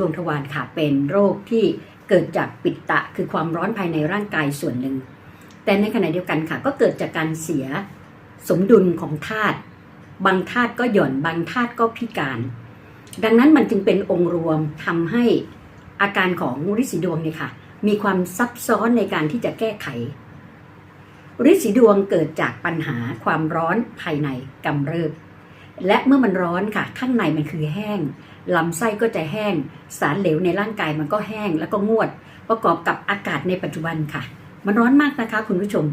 ดวงทวารค่ะเป็นโรคที่เกิดจากปิตะคือความร้อนภายในร่างกายส่วนหนึ่ง แต่ในขณะเดียวกันค่ะ ก็เกิดจากการเสียสมดุลของธาตุบางธาตุก็หย่อนบางธาตุก็พิการ ดังนั้นมันจึงเป็นองค์รวมทำให้อาการของฤทธิ์สีดวงเนี่ยค่ะ มีความซับซ้อนในการที่จะแก้ไขฤทธิ์สีดวงเกิดจากปัญหาความร้อนภายในกำเริบ และเมื่อมันร้อนค่ะ ข้างในมันคือแห้ง ลำไส้ก็จะแห้ง สารเหลวในร่างกายมันก็แห้งแล้วก็งวด ประกอบกับอากาศในปัจจุบันค่ะ มันร้อนมากนะคะคุณผู้ชม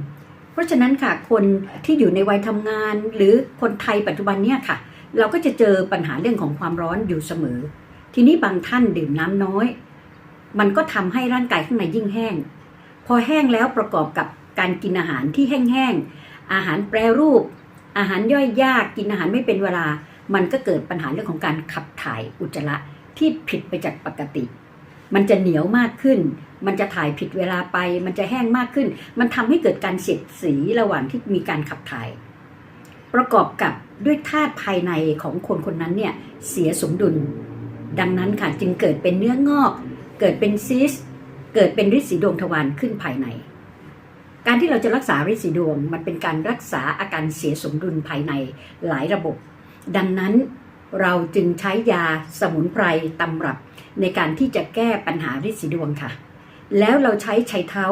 เพราะฉะนั้นค่ะคนที่อยู่ในวัยทำงาน หรือคนไทยปัจจุบันเนี่ยค่ะ เราก็จะเจอปัญหาเรื่องของความร้อนอยู่เสมอ ทีนี้บางท่านดื่มน้ำน้อย มันก็ทำให้ร่างกายข้างในยิ่งแห้ง พอแห้งแล้วประกอบกับการกินอาหารที่แห้งๆอาหารแปรรูป อาหารย่อยยากกินอาหารไม่เป็นเวลา มันก็เกิดปัญหาเรื่องของการขับถ่ายอุจจาระที่ผิดไปจากปกติ มันจะเหนียวมากขึ้น มันจะถ่ายผิดเวลาไป มันจะแห้งมากขึ้น มันทำให้เกิดการเสียดสีระหว่างที่มีการขับถ่าย ประกอบกับด้วยธาตุภายในของคนคนนั้นเนี่ยเสียสมดุล ดังนั้นค่ะจึงเกิดเป็นเนื้องอก เกิดเป็นซิส เกิดเป็นฤทธิ์สีดวงทวารขึ้นภายใน การที่เราจะรักษาฤทธิ์สีดวง มันเป็นการรักษาอาการเสียสมดุลภายในหลายระบบ ดังนั้นเราจึงใช้ยาสมุนไพรตำรับในการที่จะแก้ปัญหาฤทธิ์สีดวงค่ะ แล้วเราใช้ไชเท้า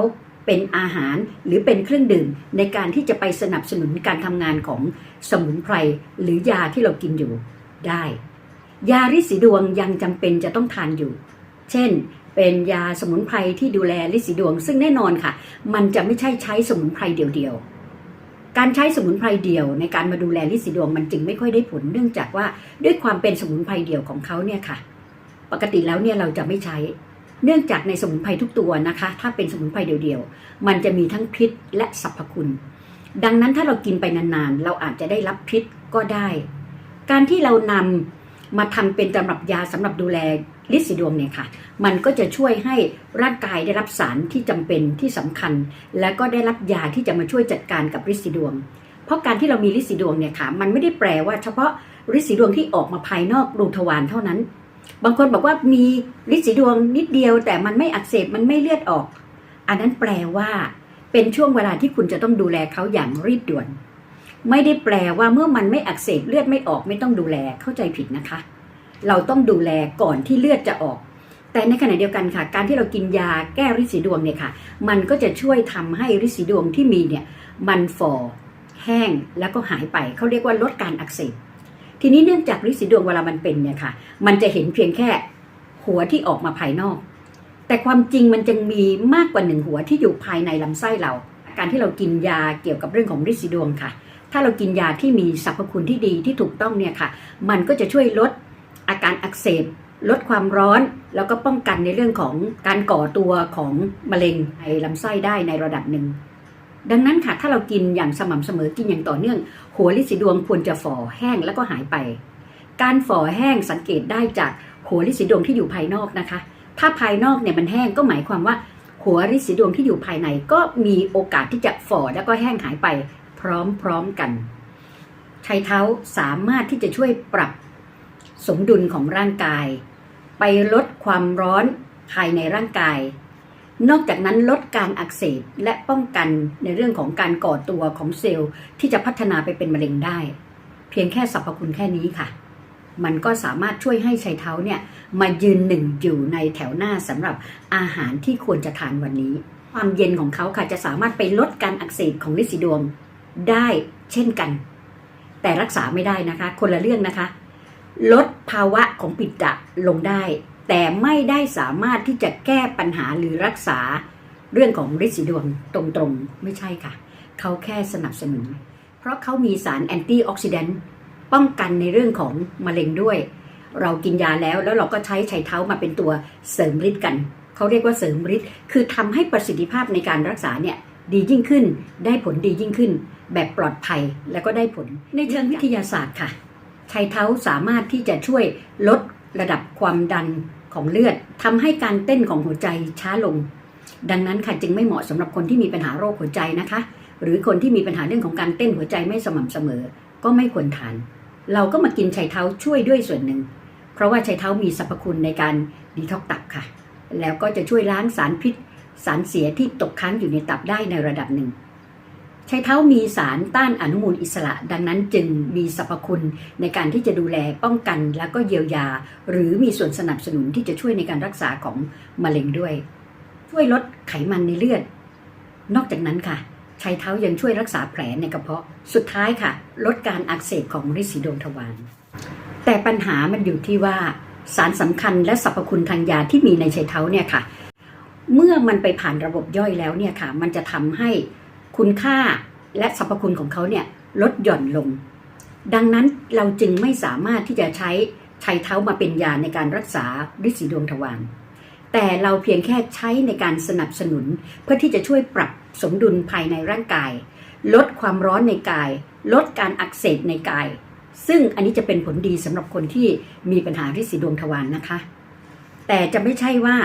เป็นอาหารหรือเป็นเครื่องดื่มในการที่จะไปสนับสนุนการทำงานของสมุนไพรหรือยาที่เรากินอยู่ได้ ยาฤทธิ์สีดวงยังจำเป็นจะต้องทานอยู่ เช่น เป็นยาสมุนไพรที่ดูแลฤทธิ์สีดวง ซึ่งแน่นอนค่ะ มันจะไม่ใช่ใช้สมุนไพรเดียวๆ การใช้สมุนไพรเดียวในการมาดูแลลิสีดวงมันจึงไม่ค่อยได้ผลเนื่องจากว่าด้วยความเป็นสมุนไพรเดียวของเขาเนี่ยค่ะ ปกติแล้วเนี่ยเราจะไม่ใช้ เนื่องจากในสมุนไพรทุกตัวนะคะ ถ้าเป็นสมุนไพรเดียวๆมันจะมีทั้งพิษและสรรพคุณ ดังนั้นถ้าเรากินไปนานๆ เราอาจจะได้รับพิษก็ได้ การที่เรานำ มาทำเป็นตำรับยาสำหรับดูแลลิสีดวงเนี่ยค่ะ มันก็จะช่วยให้ร่างกายได้รับสารที่จำเป็นที่สำคัญ และก็ได้รับยาที่จะมาช่วยจัดการกับลิสีดวง เพราะการที่เรามีลิสีดวงเนี่ยค่ะ มันไม่ได้แปลว่าเฉพาะลิสีดวงที่ออกมาภายนอกรูทวารเท่านั้น บางคนบอกว่ามีฤทธิ์สีดวงนิดเดียว แต่มันไม่อักเสบมันไม่เลือดออก อันนั้นแปลว่า เป็นช่วงเวลาที่คุณจะต้องดูแลเขาอย่างรีบด่วน ไม่ได้แปลว่าเมื่อมันไม่อักเสบเลือดไม่ออกไม่ต้องดูแลเข้าใจผิดนะคะ เราต้องดูแลก่อนที่เลือดจะออก แต่ในขณะเดียวกันค่ะ การที่เรากินยาแก้ฤทธิ์สีดวงเนี่ยค่ะ มันก็จะช่วยทำให้ฤทธิ์สีดวงที่มีเนี่ยมันฝ่อแห้งแล้วก็หายไปเขาเรียกว่าลดการอักเสบทีนี้เนื่องจากฤทธิ์สีดวงเวลามันเป็นเนี่ยค่ะ มันจะเห็นเพียงแค่หัวที่ออกมาภายนอก แต่ความจริงมันจะมีมากกว่าหนึ่งหัวที่อยู่ภายในลำไส้เรา การที่เรากินยาเกี่ยวกับเรื่องของฤทธิ์สีดวงค่ะ ถ้าเรากินยาที่มีสรรพคุณที่ดีที่ถูกต้องเนี่ยค่ะ มันก็จะช่วยลดอาการอักเสบ ลดความร้อน แล้วก็ป้องกันในเรื่องของการก่อตัวของมะเร็งในลำไส้ได้ในระดับหนึ่ง ดังนั้นค่ะ ถ้าเรากินอย่างสม่ำเสมอกินอย่างต่อเนื่อง หัวลิสีดวงควรจะฝ่อแห้งแล้วก็หายไป การฝ่อแห้งสังเกตได้จากหัวลิสีดวงที่อยู่ภายนอกนะคะ ถ้าภายนอกเนี่ยมันแห้งก็หมายความว่าหัวลิสีดวงที่อยู่ภายในก็มีโอกาสที่จะฝ่อแล้วก็แห้งหายไป พร้อมๆกันใช้เท้าสามารถที่จะช่วยปรับสมดุลของร่างกาย ไปลดความร้อนภายในร่างกาย นอกจากนั้นลดการอักเสบและป้องกันในเรื่องของการก่อตัวของเซลล์ที่จะพัฒนาไปเป็นมะเร็งได้ เพียงแค่สรรพคุณแค่นี้ค่ะ มันก็สามารถช่วยให้ไชเท้าเนี่ยมายืนหนึ่งอยู่ในแถวหน้าสำหรับอาหารที่ควรจะทานวันนี้ ความเย็นของเขาค่ะจะสามารถไปลดการอักเสบของลิซิดวง ได้เช่นกัน แต่รักษาไม่ได้นะคะ คนละเรื่องนะคะ ลดภาวะของปิดตะลงได้ แต่ไม่ได้สามารถที่จะแก้ปัญหาหรือรักษาเรื่องของฤทธิ์สีดวงตรงๆ ไม่ใช่ค่ะ เขาแค่สนับสนุน เพราะเขามีสารแอนตี้ออกซิแดนต์ป้องกันในเรื่องของมะเร็งด้วย เรากินยาแล้วแล้วเราก็ใช้ไชเท้ามาเป็นตัวเสริมฤทธิ์กัน เขาเรียกว่าเสริมฤทธิ์คือทำให้ประสิทธิภาพในการรักษาเนี่ย ดียิ่งขึ้น ได้ผลดียิ่งขึ้น แบบปลอดภัยแล้วก็ได้ผล ในเชิงวิทยาศาสตร์ค่ะชัยเท้าสามารถที่จะช่วยลดระดับความดันของเลือดทำให้การเต้นของหัวใจช้าลง ดังนั้นค่ะจึงไม่เหมาะสำหรับคนที่มีปัญหาโรคหัวใจนะคะ หรือคนที่มีปัญหาเรื่องของการเต้นหัวใจไม่สม่ำเสมอ ก็ไม่ควรทาน เราก็มากินชัยเท้าช่วยด้วยส่วนหนึ่ง เพราะว่าชัยเท้ามีสรรพคุณในการดีท็อกตับค่ะ แล้วก็จะช่วยล้างสารพิษ สารเสียที่ตกค้างอยู่ในตับได้ในระดับหนึ่งใช้เท้ามีสารต้านอนุมูลอิสระ ดังนั้นจึงมีสรรพคุณในการที่จะดูแลป้องกันแล้วก็เยียวยา หรือมีส่วนสนับสนุนที่จะช่วยในการรักษาของมะเร็งด้วย ช่วยลดไขมันในเลือด นอกจากนั้นค่ะใช้เท้ายังช่วยรักษาแผลในกระเพาะสุดท้ายค่ะ ลดการอักเสบของริดสีดวงทวารแต่ปัญหามันอยู่ที่ว่า สารสำคัญและสรรพคุณทางยาที่มีในใช้เท้าเนี่ยค่ะ เมื่อมันไปผ่านระบบย่อยแล้วเนี่ยค่ะ มันจะทำให้คุณค่าและสรรพคุณของเขาเนี่ยลดหย่อนลง ดังนั้นเราจึงไม่สามารถที่จะใช้ใช้เท้ามาเป็นยาในการรักษาฤทธิ์สีดวงทวารแต่เราเพียงแค่ใช้ในการสนับสนุน เพื่อที่จะช่วยปรับสมดุลภายในร่างกาย ลดความร้อนในกาย ลดการอักเสบในกาย ซึ่งอันนี้จะเป็นผลดีสำหรับคนที่มีปัญหาฤทธิ์สีดวงทวารนะคะ แต่จะไม่ใช่ว่า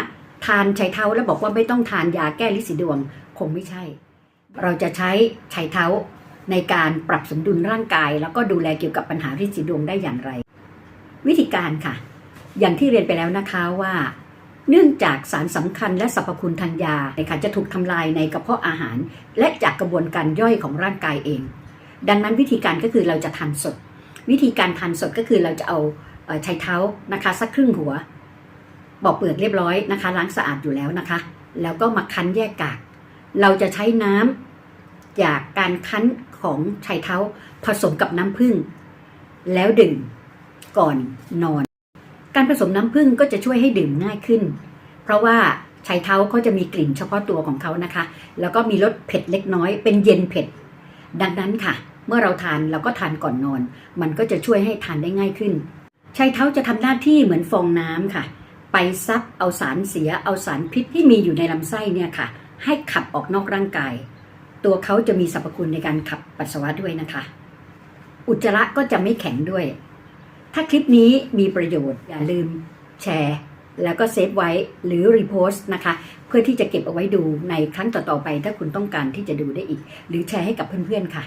ทานไชเท้าแล้วบอกว่าไม่ต้องทานยาแก้ฤทธิ์สีดวงคงไม่ใช่ เราจะใช้ไชเท้าในการปรับสมดุลร่างกาย แล้วก็ดูแลเกี่ยวกับปัญหาฤทธิ์สีดวงได้อย่างไร วิธีการค่ะ อย่างที่เรียนไปแล้วนะคะว่า เนื่องจากสารสำคัญและสรรพคุณทางยาในค่ะจะถูกทำลายในกระเพาะอาหาร และจากกระบวนการย่อยของร่างกายเอง ดังนั้นวิธีการก็คือเราจะทานสด วิธีการทานสดก็คือเราจะเอาเอ่อไชเท้านะคะสักครึ่งหัว ปอกเปลือกเรียบร้อยนะคะ ล้างสะอาดอยู่แล้วนะคะ แล้วก็มาคั้นแยกกาก เราจะใช้น้ำจากการคั้นของไชเท้าผสมกับน้ำผึ้งแล้วดื่มก่อนนอน การผสมน้ำผึ้งก็จะช่วยให้ดื่มง่ายขึ้น เพราะว่าไชเท้าเขาจะมีกลิ่นเฉพาะตัวของเขานะคะ แล้วก็มีรสเผ็ดเล็กน้อย เป็นเย็นเผ็ด ดังนั้นค่ะ เมื่อเราทานเราก็ทานก่อนนอน มันก็จะช่วยให้ทานได้ง่ายขึ้นไชเท้าจะทำหน้าที่เหมือนฟองน้ำค่ะ ไปซับเอาสารเสียเอาสารพิษที่มีอยู่ในลำไส้เนี่ยค่ะ ให้ขับออกนอกร่างกาย ตัวเขาจะมีสรรพคุณในการขับปัสสาวะด้วยนะคะ อุจจาระก็จะไม่แข็งด้วย ถ้าคลิปนี้มีประโยชน์อย่าลืมแชร์แล้วก็เซฟไว้หรือรีโพสต์นะคะ เพื่อที่จะเก็บเอาไว้ดูในครั้งต่อๆไป ถ้าคุณต้องการที่จะดูได้อีก หรือแชร์ให้กับเพื่อนๆค่ะ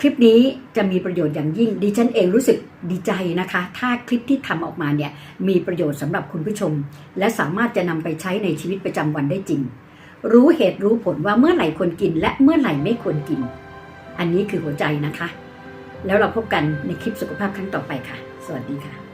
คลิปนี้จะมีประโยชน์อย่างยิ่ง ดิฉันเองรู้สึกดีใจนะคะ ถ้าคลิปที่ทำออกมาเนี่ยมีประโยชน์สำหรับคุณผู้ชม และสามารถจะนำไปใช้ในชีวิตประจำวันได้จริง รู้เหตุรู้ผลว่าเมื่อไหร่ควรกิน และเมื่อไหร่ไม่ควรกิน อันนี้คือหัวใจนะคะ แล้วเราพบกันในคลิปสุขภาพครั้งต่อไปค่ะ สวัสดีค่ะ